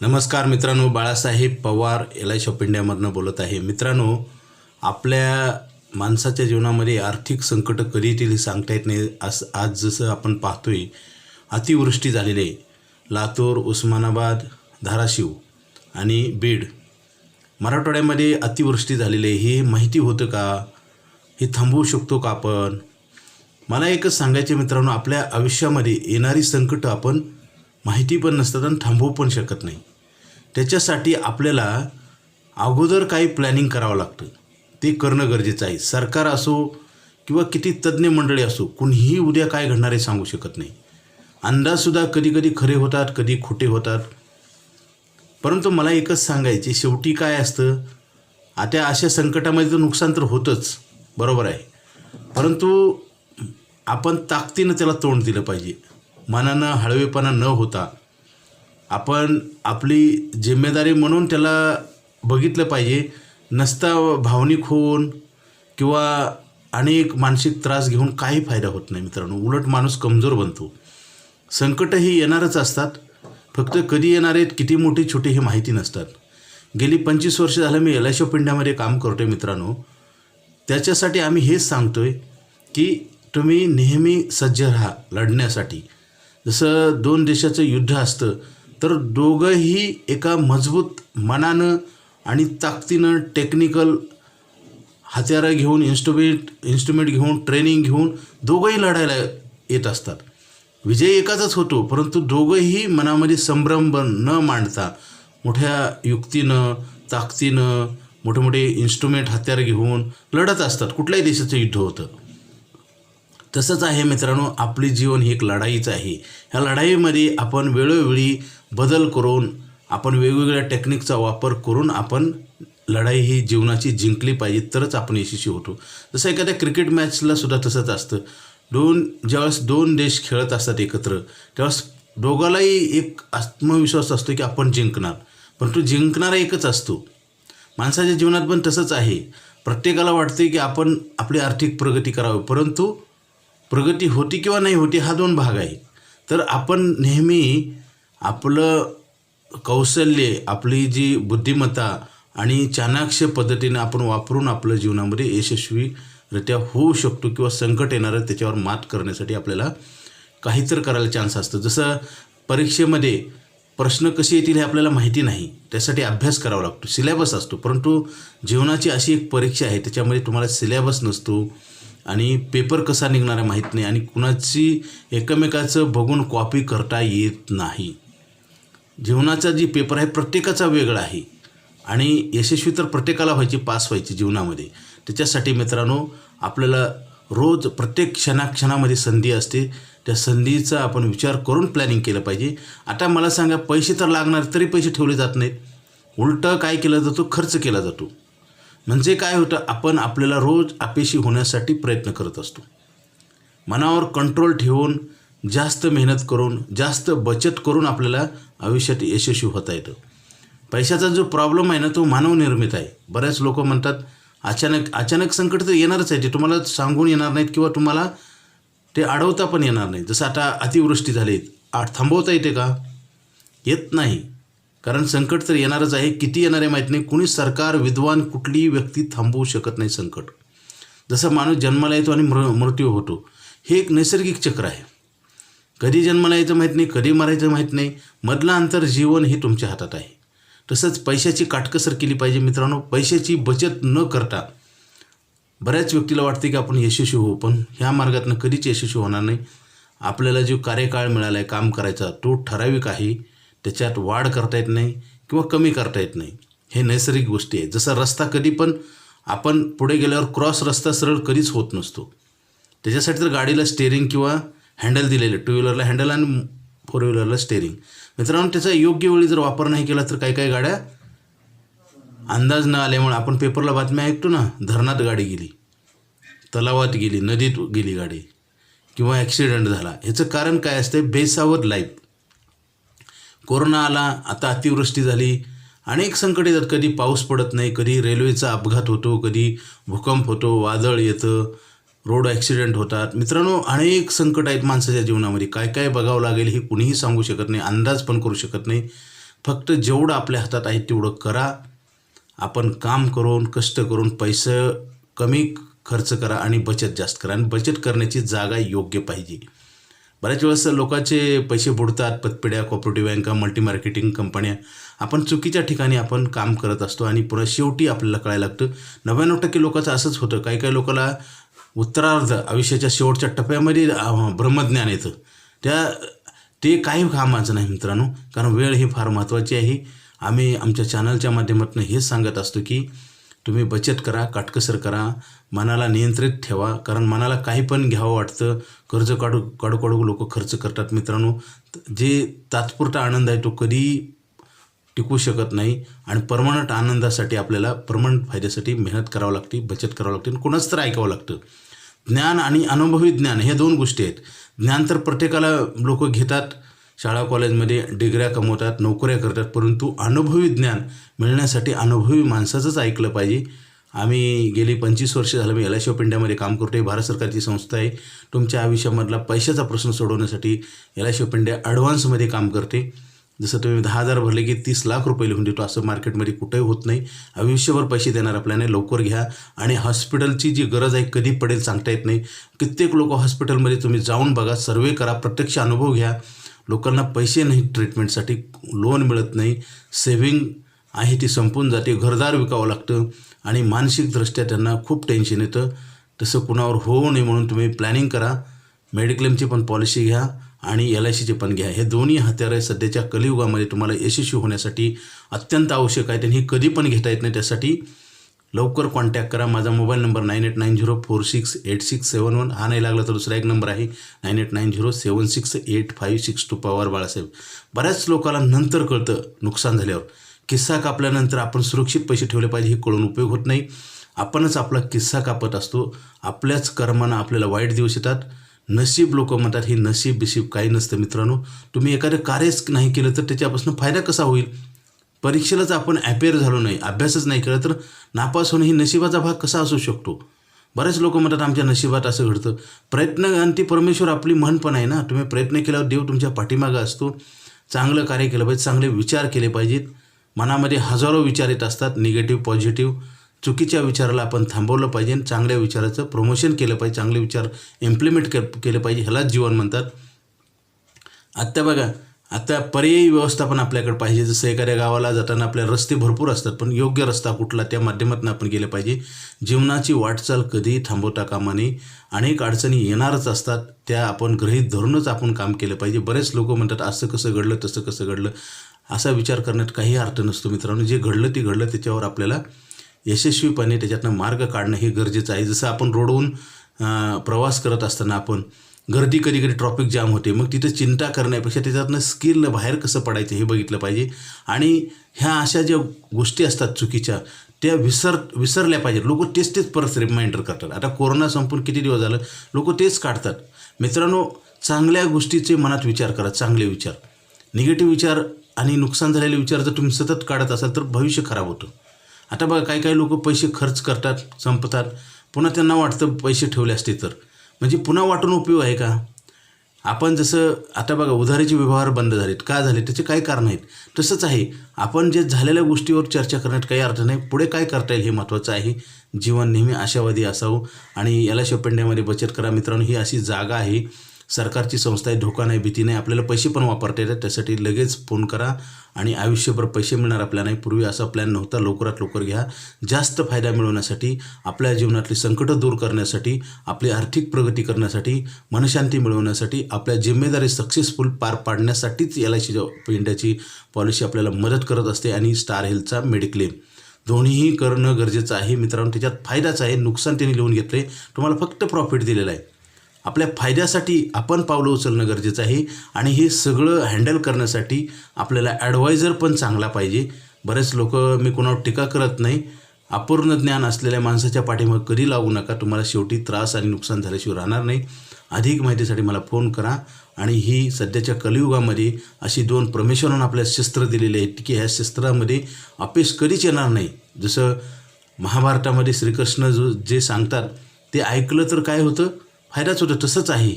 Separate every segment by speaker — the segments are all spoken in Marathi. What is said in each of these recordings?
Speaker 1: नमस्कार मित्रांनो Balasaheb Pawar L I shop इंडियामधनं बोलत आहे. मित्रांनो आपल्या माणसाच्या जीवनामध्ये आर्थिक संकट कधी येतील हे सांगता येत नाही. आज आज जसं आपण पाहतोय अतिवृष्टी झालेली आहे. लातूर उस्मानाबाद धाराशिव आणि बीड. मराठवाड्यामध्ये अतिवृष्टी झालेली आहे. हे माहिती होतं का? हे थांबवू शकतो का आपण? मला एकच सांगायचे मित्रांनो आपल्या आयुष्यामध्ये येणारी संकटं आपण माहिती पण नसतात आणि थांबवू पण शकत नाही. त्याच्यासाठी आपल्याला अगोदर काही प्लॅनिंग करावं लागतं. ते करणं गरजेचं आहे. सरकार असो किंवा किती तज्ज्ञ मंडळी असो कुणीही उद्या काय घडणार आहे सांगू शकत नाही. अंदाजसुद्धा कधी कधी खरे होतात कधी खोटे होतात. परंतु मला एकच सांगायचे शेवटी काय असतं आता अशा संकटामध्ये तर नुकसान तर होतंच बरोबर आहे. परंतु आपण ताकदीनं त्याला तोंड दिलं पाहिजे. मनानं हळवेपणा न होता आपण आपली जिम्मेदारी म्हणून त्याला बघितलं पाहिजे. नसता भावनिक होऊन किंवा अनेक मानसिक त्रास घेऊन काही फायदा होत नाही मित्रांनो. उलट माणूस कमजोर बनतो. संकटही येणारच असतात. फक्त कधी येणार आहेत किती मोठी छोटी हे माहिती नसतात. गेली पंचवीस वर्ष झालं मी एल आय पिंड्यामध्ये काम करतो आहे मित्रांनो. त्याच्यासाठी आम्ही हेच सांगतो आहे की तुम्ही नेहमी सज्ज राहा लढण्यासाठी. जसं दोन देशाचं युद्ध असतं तर दोघंही एका मजबूत मनानं आणि ताकदीनं टेक्निकल हत्यारं घेऊन इन्स्ट्रुमेंट इन्स्ट्रुमेंट घेऊन ट्रेनिंग घेऊन दोघंही लढायला येत असतात. विजय एकाचाच होतो परंतु दोघंही मनामध्ये संभ्रम न मांडता मोठ्या युक्तीनं ताकदीनं मोठे मोठे इन्स्ट्रुमेंट हत्यार घेऊन लढत असतात. कुठल्याही देशाचं युद्ध होतं. तसंच आहे मित्रांनो आपली जीवन ही एक लढाईच आहे. ह्या लढाईमध्ये आपण वेळोवेळी बदल करून आपण वेगवेगळ्या टेक्निकचा वापर करून आपण लढाई ही जीवनाची जिंकली पाहिजे तरच आपण यशस्वी होतो. जसं एखाद्या क्रिकेट मॅचला सुद्धा तसंच असतं. दोन ज्यावेळेस दोन देश खेळत असतात एकत्र त्यावेळेस दोघालाही एक आत्मविश्वास असतो की आपण जिंकणार. परंतु जिंकणारा एकच असतो. माणसाच्या जीवनात पण तसंच आहे. प्रत्येकाला वाटते की आपण आपली आर्थिक प्रगती करावी परंतु प्रगती होती किंवा नाही होती हा दोन भाग आहे. तर आपण नेहमी आपलं कौशल्य आपली जी बुद्धिमत्ता आणि चाणाक्ष पद्धतीने आपण वापरून आपल्या जीवनामध्ये यशस्वीरित्या होऊ शकतो किंवा संकट येणारं त्याच्यावर मात करण्यासाठी आपल्याला काहीतर करायला चान्स असतं. जसं परीक्षेमध्ये प्रश्न कसे येतील हे आपल्याला माहिती नाही त्यासाठी अभ्यास करावा लागतो. सिलेबस असतो परंतु जीवनाची अशी एक परीक्षा आहे त्याच्यामध्ये तुम्हाला सिलेबस नसतो आणि पेपर कसा निघणार आहे माहीत नाही आणि कुणाची एकमेकाचं बघून कॉपी करता येत नाही. जीवनाचा जी पेपर आहे प्रत्येकाचा वेगळा आहे. आणि यशस्वी तर प्रत्येकाला व्हायची पास व्हायची जीवनामध्ये. त्याच्यासाठी मित्रांनो आपल्याला रोज प्रत्येक क्षणाक्षणामध्ये संधी असते. त्या संधीचा आपण विचार करून प्लॅनिंग केलं पाहिजे. आता मला सांगा पैसे तर लागणार तरी पैसे ठेवले जात नाहीत. उलटं काय केलं जातो? खर्च केला जातो. म्हणजे काय होतं? आपण आपल्याला रोज अपेशी होण्यासाठी प्रयत्न करत असतो. मनावर कंट्रोल ठेवून जास्त मेहनत करून जास्त बचत करून आपल्याला आयुष्यात यशस्वी होता येतं. पैशाचा जो प्रॉब्लेम आहे ना तो मानवनिर्मित आहे. बऱ्याच लोक म्हणतात अचानक अचानक संकट तर येणारच आहे. ते तुम्हाला सांगून येणार नाहीत किंवा तुम्हाला ते अडवता पण येणार नाही जसं आता अतिवृष्टी झाली आठ थांबवता येते का? येत नाही. कारण संकट तर येणारच आहे. किती येणार आहे माहीत नाही. कुणी सरकार विद्वान कुठलीही व्यक्ती थांबवू शकत नाही संकट. जसं माणूस जन्माला येतो आणि मृ मृत्यू होतो. हे एक नैसर्गिक चक्र आहे. कधी जन्माला यायचं माहीत नाही कधी मरायचं माहीत नाही. मधलं अंतर जीवन हे तुमच्या हातात आहे. तसंच पैशाची काटकसर केली पाहिजे मित्रांनो. पैशाची बचत न करता बऱ्याच व्यक्तीला वाटते की आपण यशस्वी होऊ पण ह्या मार्गातनं कधीच यशस्वी होणार नाही. आपल्याला जो कार्यकाळ मिळाला आहे काम करायचा तो ठराविक आहे. त्याच्यात वाढ करता येत नाही किंवा कमी करता येत नाही. हे नैसर्गिक गोष्टी आहे जसा रस्ता कधी पण आपण पुढे गेल्यावर क्रॉस रस्ता सरळ कधीच होत नसतो. त्याच्यासाठी तर गाडीला स्टेअरिंग किंवा हँडल दिलेलं टू व्हीलरला हँडल आणि फोर व्हीलरला स्टेअरिंग मित्रांनो त्याचा योग्य वेळी जर वापर नाही केला तर काही काही गाड्या अंदाज न आल्यामुळे आपण पेपरला बातम्या ऐकतो ना धरणात गाडी गेली तलावात गेली नदीत गेली गाडी किंवा ॲक्सिडेंट झाला. ह्याचं कारण काय असतं बेसावर लाईफ कोरोना आला आता अतिवृष्टी झाली. अनेक संकट येतात. कधी पाऊस पडत नाही कधी रेल्वेचा अपघात होतो कधी भूकंप होतो वादळ येतं रोड ॲक्सिडेंट होतात. मित्रांनो अनेक संकट आहेत माणसाच्या जीवनामध्ये. काय काय बघावं लागेल हे कुणीही सांगू शकत नाही अंदाज पण करू शकत नाही. फक्त जेवढं आपल्या हातात आहे तेवढं करा. आपण काम करून कष्ट करून पैसे कमी खर्च करा आणि बचत जास्त करा. आणि बचत करण्याची जागा योग्य पाहिजे. बऱ्याच वेळेस लोकांचे पैसे बुडतात पतपेढ्या कॉपरेटिव्ह बँका मल्टी मार्केटिंग कंपन्या आपण चुकीच्या ठिकाणी आपण काम करत असतो आणि पुन्हा शेवटी आपल्याला कळायला लागतं. नव्याण्णव टक्के लोकांचं असंच होतं. काही काही लोकांना उत्तरार्ध आयुष्याच्या शेवटच्या टप्प्यामध्ये ब्रह्मज्ञान येतं. त्या ते काही कामाचं नाही मित्रांनो. कारण वेळ ही फार महत्त्वाची आहे. आम्ही आमच्या चॅनलच्या माध्यमातून हेच सांगत असतो की तुम्ही बचत करा काटकसर करा मनाला नियंत्रित ठेवा कारण मनाला काही पण घ्यावं वाटतं कर्ज काढू काढू काढू लोक खर्च करतात मित्रांनो. जे तात्पुरता आनंद आहे तो कधी टिकू शकत नाही आणि परमनंट आनंदासाठी आपल्याला परमनंट फायद्यासाठी मेहनत करावं लागते बचत करावं लागते आणि कोणाच तर ऐकावं लागतं. ज्ञान आणि अनुभवी ज्ञान हे दोन गोष्टी आहेत. ज्ञान तर प्रत्येकाला लोक घेतात शाळा कॉलेजमध्ये डिग्र्या कमवतात नोकऱ्या करतात परंतु अनुभवी ज्ञान मिळण्यासाठी अनुभवी माणसाचंच ऐकलं पाहिजे. आम्ही गेली पंचवीस वर्ष झालं मी एल आय सी ऑफ इंडियामध्ये काम करतो आहे भारत सरकारची संस्था आहे. तुमच्या आयुष्यामधला पैशाचा प्रश्न सोडवण्यासाठी L I C of India ॲडव्हान्समध्ये काम करते. जसं तुम्ही दहा हजार भरले की तीस लाख रुपये लिहून देतो असं मार्केटमध्ये कुठेही होत नाही. आयुष्यभर पैसे देणार आपल्याने लवकर घ्या. आणि हॉस्पिटलची जी गरज आहे कधी पडेल सांगता येत नाही. कित्येक लोक हॉस्पिटलमध्ये तुम्ही जाऊन बघा सर्वे करा प्रत्यक्ष अनुभव घ्या. लोकांना पैसे नाही ट्रीटमेंटसाठी लोन मिळत नाही. सेव्हिंग आहे ती संपून जाते. घरदार विकावं लागतं आणि मानसिकदृष्ट्या त्यांना खूप टेन्शन येतं. तसं कुणावर होऊ नये म्हणून तुम्ही प्लॅनिंग करा. मेडिक्लेमची पण पॉलिसी घ्या आणि एल आय सीची पण घ्या. हे दोन्ही हत्यारं सध्याच्या कलियुगामध्ये तुम्हाला यशस्वी होण्यासाठी अत्यंत आवश्यक आहेत आणि हे कधी पण घेता येत नाही. त्यासाठी लवकर कॉन्टॅक्ट करा. माझा mobile number nine eight nine zero four six eight six seven one हा नाही लागला तर दुसरा एक नंबर आहे. Nine eight nine zero seven six eight five six two Pawar Balasaheb. बऱ्याच लोकांना नंतर कळतं नुकसान झाल्यावर. किस्सा कापल्यानंतर आपण सुरक्षित पैसे ठेवले पाहिजे हे कळून उपयोग होत नाही. आपणच आपला किस्सा कापत असतो. आपल्याच कर्मानं आपल्याला वाईट दिवस येतात. नशीब लोक म्हणतात हे नशीब बिशीब काही नसतं मित्रांनो. तुम्ही एखादं कार्यच नाही केलं तर त्याच्यापासून फायदा कसा होईल? परीक्षेलाच आपण ॲपेअर झालो नाही अभ्यासच नाही केला तर नापास होणं ही नशिबाचा भाग कसा असू शकतो? बरेच लोक म्हणतात आमच्या नशिबात असं घडतं. प्रयत्न आणि ती परमेश्वर आपली म्हण पण आहे ना. तुम्ही प्रयत्न केल्यावर देव तुमच्या पाठीमागं असतो. चांगलं कार्य केलं पाहिजे चांगले विचार केले पाहिजेत. मनामध्ये हजारो विचार येत असतात निगेटिव्ह पॉझिटिव्ह चुकीच्या विचाराला आपण थांबवलं पाहिजे आणि चांगल्या विचाराचं प्रमोशन केलं पाहिजे चांगले विचार इम्प्लिमेंट के केले पाहिजे ह्यालाच जीवन म्हणतात. आत्ता बघा आता पर्यायी व्यवस्थापन आपल्याकडे पाहिजे. जसं एखाद्या गावाला जाताना आपल्या रस्ते भरपूर असतात पण योग्य रस्ता कुठला त्या माध्यमातून आपण गेलं पाहिजे. जीवनाची वाटचाल कधीही थांबवता कामा नये. अनेक अडचणी येणारच असतात त्या आपण गृहीत धरूनच आपण काम केलं पाहिजे. बरेच लोक म्हणतात असं कसं घडलं तसं कसं घडलं. असा विचार करण्यात काही अर्थ नसतो मित्रांनो. जे घडलं ते घडलं त्याच्यावर आपल्याला यशस्वीपणे त्याच्यातनं मार्ग काढणं हे गरजेचं आहे. जसं आपण रोडवरून प्रवास करत असताना आपण गर्दी कधी कधी ट्रॉफिक जाम होते. मग तिथं चिंता करण्यापेक्षा त्याच्यातनं स्किलनं बाहेर कसं पडायचं हे बघितलं पाहिजे. आणि ह्या अशा ज्या गोष्टी असतात चुकीच्या त्या विसर विसरल्या पाहिजेत. लोक तेच तेच परत रिमाइंडर करतात. आता कोरोना संपून किती दिवस झालं? लोक तेच काढतात. मित्रांनो चांगल्या गोष्टीचे मनात विचार करा. चांगले विचार. निगेटिव्ह विचार आणि नुकसान झालेले विचार जर तुम्ही सतत काढत असाल तर भविष्य खराब होतं. आता बघा काही काही लोक पैसे खर्च करतात संपतात. पुन्हा त्यांना वाटतं पैसे ठेवले असते तर. म्हणजे पुन्हा वाटून उपयोग आहे का? आपण जसं आता बघा उधारीचे व्यवहार बंद झालेत. का झाले त्याचे काही कारण आहेत. तसंच आहे. आपण जे झालेल्या गोष्टीवर चर्चा करण्यात काही अर्थ नाही. पुढे काय करता येईल हे महत्त्वाचं आहे. जीवन नेहमी आशावादी असावं. आणि याला शोपेंड्यामध्ये बचत करा मित्रांनो. ही अशी जागा आहे. सरकारची संस्था आहे धोका नाही भीती नाही. आपल्याला पैसे पण वापरता येतात. त्यासाठी लगेच फोन करा आणि आयुष्यभर पैसे मिळणार आपल्या नाही. पूर्वी असा प्लॅन नव्हता. लवकरात लवकर घ्या. जास्त फायदा मिळवण्यासाठी आपल्या जीवनातली संकटं दूर करण्यासाठी आपली आर्थिक प्रगती करण्यासाठी मनशांती मिळवण्यासाठी आपल्या जिम्मेदारी सक्सेसफुल पार पाडण्यासाठीच एल आय सी इंडियाची पॉलिसी आपल्याला मदत करत असते आणि स्टार हेल्थचा मेडिक्लेम दोन्हीही करणं गरजेचं आहे. मित्रांनो त्याच्यात फायदाच आहे. नुकसान त्यांनी लिहून घेतले तुम्हाला फक्त प्रॉफिट दिलेलं आहे. आपल्या फायद्यासाठी आपण पावलं उचलणं गरजेचं आहे आणि हे सगळं हँडल करण्यासाठी आपल्याला ॲडवायझर पण चांगला पाहिजे. बरेच लोक मी कोणावर टीका करत नाही. अपूर्ण ज्ञान असलेल्या माणसाच्या पाठीमाग कधी लागू नका. तुम्हाला शेवटी त्रास आणि नुकसान झाल्याशिवाय राहणार नाही. अधिक माहितीसाठी मला फोन करा आणि ही सध्याच्या कलियुगामध्ये अशी दोन परमेश्वरानं आपल्याला शस्त्र दिलेले आहेत की ह्या शस्त्रामध्ये अपेश कधीच येणार नाही. जसं महाभारतामध्ये श्रीकृष्ण जो जे सांगतात ते ऐकलं तर काय होतं? फायदाच होतं तसंच आहे.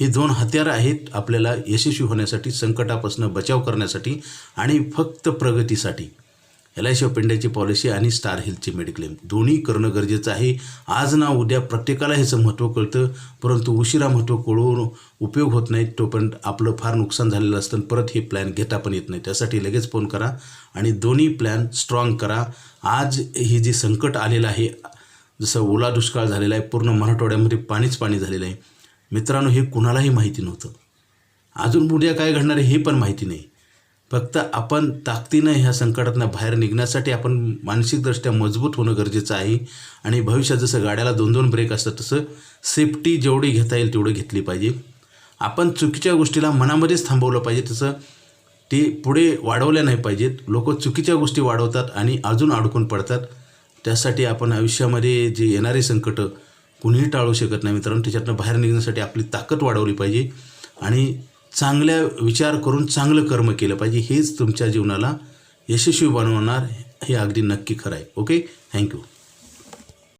Speaker 1: हे दोन हत्यारं आहेत आपल्याला यशस्वी होण्यासाठी संकटापासून बचाव करण्यासाठी आणि फक्त प्रगतीसाठी. एल आय सी ऑफ इंडियाची पॉलिसी आणि स्टार हेल्थची मेडिक्लेम दोन्ही करणं गरजेचं आहे. आज ना उद्या प्रत्येकाला ह्याचं महत्त्व कळतं परंतु उशिरा महत्त्व कळून उपयोग होत नाही तोपर्यंत आपलं फार नुकसान झालेलं असतं परत हे प्लॅन घेता पण येत नाही. त्यासाठी लगेच फोन करा आणि दोन्ही प्लॅन स्ट्रॉंग करा. आज ही जी संकट आलेलं आहे जसं ओला दुष्काळ झालेला आहे पूर्ण मराठवाड्यामध्ये पाणीच पाणी झालेलं आहे. मित्रांनो हे कुणालाही माहिती नव्हतं. अजून उद्या काय घडणार आहे हे पण माहिती नाही. फक्त आपण ताकदीनं ह्या संकटातनं बाहेर निघण्यासाठी आपण मानसिकदृष्ट्या मजबूत होणं गरजेचं आहे. आणि भविष्यात जसं गाड्याला दोन दोन ब्रेक असतात तसं सेफ्टी जेवढी घेता येईल तेवढं घेतली पाहिजे. आपण चुकीच्या गोष्टीला मनामध्येच थांबवलं पाहिजे तसं ते पुढे वाढवल्या नाही पाहिजेत. लोक चुकीच्या गोष्टी वाढवतात आणि अजून अडकून पडतात. त्यासाठी आपण आयुष्यामध्ये जे येणारे संकटं कुणीही टाळू शकत नाही मित्रांनो. त्याच्यातनं बाहेर निघण्यासाठी आपली ताकद वाढवली पाहिजे आणि चांगल्या विचार करून चांगलं कर्म केलं पाहिजे. हेच तुमच्या जीवनाला यशस्वी बनवणार हे अगदी नक्की खरं आहे. ओके? Thank you.